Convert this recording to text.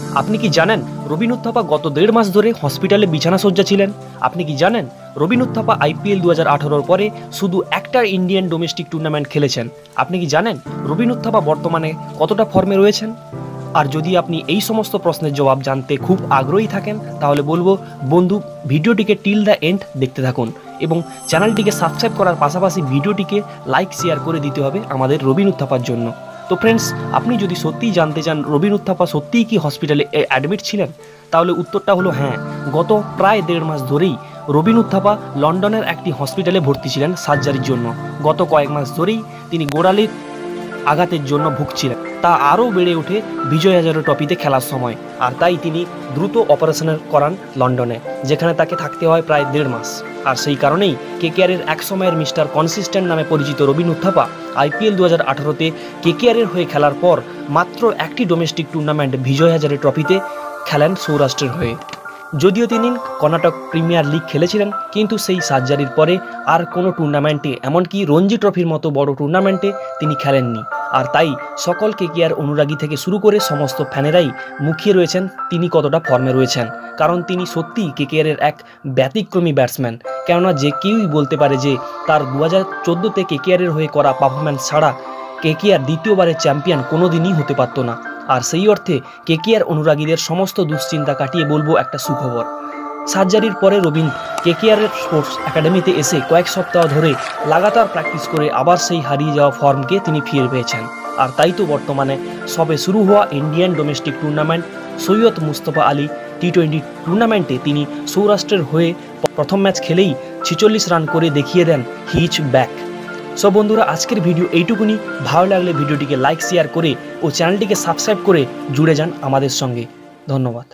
আপনি কি জানেন রবিন উত্থাপা গত দেড় মাস ধরে হসপিটালে বিছানা সজ্জা ছিলেন? আপনি কি জানেন রবিন উত্থাপা আইপিএল দু হাজার পরে শুধু একটা ইন্ডিয়ান ডোমেস্টিক টুর্নামেন্ট খেলেছেন? আপনি কি জানেন রবিন উত্থাপা বর্তমানে কতটা ফর্মে রয়েছেন? আর যদি আপনি এই সমস্ত প্রশ্নের জবাব জানতে খুব আগ্রহী থাকেন, তাহলে বলব, বন্ধু, ভিডিওটিকে টিল দ্য এন্ড দেখতে থাকুন এবং চ্যানেলটিকে সাবস্ক্রাইব করার পাশাপাশি ভিডিওটিকে লাইক, শেয়ার করে দিতে হবে আমাদের রবিন উত্থাপার জন্য। তো ফ্রেন্ডস আপনি যদি সত্যিই জানতে চান রবিন উত্থাপা সত্যিই কি হসপিটালে অ্যাডমিট ছিলেন, তাহলে উত্তরটা হলো হ্যাঁ। গত প্রায় দেড় মাস ধরেই রবিন উত্থাপা লন্ডনের একটি হসপিটালে ভর্তি ছিলেন সার্জারির জন্য। গত কয়েক মাস ধরেই তিনি গোড়ালির আঘাতের জন্য ভুগছিলেন। তা আরও বেড়ে ওঠে বিজয় হাজারে ট্রফিতে খেলার সময়। আর তাই তিনি দ্রুত অপারেশনের করান লন্ডনে, যেখানে তাকে থাকতে হয় প্রায় দেড় মাস। আর সেই কারণেই কেকেআরের এক সময়ের মিস্টার কনসিস্টেন্ট নামে পরিচিত রবিন উত্থাপা আইপিএল দু হাজার আঠারোতে কেকেআরের হয়ে খেলার পর মাত্র একটি ডোমেস্টিক টুর্নামেন্ট বিজয় হাজারে ট্রফিতে খেলেন সৌরাষ্ট্রের হয়ে। যদিও তিনি কর্ণাটক প্রিমিয়ার লিগ খেলেছিলেন, কিন্তু সেই সার্জারির পরে আর কোনো টুর্নামেন্টে এমনকি রঞ্জি ট্রফির মতো বড় টুর্নামেন্টে তিনি খেলেননি। আর তাই সকল কেকিয়ার অনুরাগী থেকে শুরু করে সমস্ত ফ্যানেরাই মুখিয়ে রয়েছেন, তিনি কতটা ফর্মে রয়েছেন? কারণ তিনি সত্যিই কেকেআরের এক ব্যতিক্রমী ব্যাটসম্যান। কেননা যে কেউই বলতে পারে যে তার দু হাজার চোদ্দোতে কেকেআরের হয়ে করা পারফরম্যান্স ছাড়া কেকেআর দ্বিতীয়বারের চ্যাম্পিয়ন কোনোদিনই হতে পারতো না। আর সেই অর্থে কেকেআর অনুরাগীদের সমস্ত দুশ্চিন্তা কাটিয়ে বলব একটা সুখবর। সার্জারির পরে রবিন কেকেআরের স্পোর্টস একাডেমিতে এসে কয়েক সপ্তাহ ধরে লাগাতার প্র্যাকটিস করে আবার সেই হারিয়ে যাওয়া ফর্মকে তিনি ফিরে পেয়েছেন। আর তাই তো বর্তমানে সবে শুরু হওয়া Indian domestic tournament Syed Mustafa Ali T twenty টুর্নামেন্টে তিনি সৌরাষ্ট্রের হয়ে প্রথম ম্যাচ খেলেই ছিচল্লিশ রান করে দেখিয়ে দেন হিচ ব্যাক। সো বন্ধুরা, আজকের ভিডিও এইটুকুনি। ভালো লাগলে ভিডিওটিকে লাইক, শেয়ার করে ও চ্যানেলটিকে সাবস্ক্রাইব করে জুড়ে যান আমাদের সঙ্গে। ধন্যবাদ।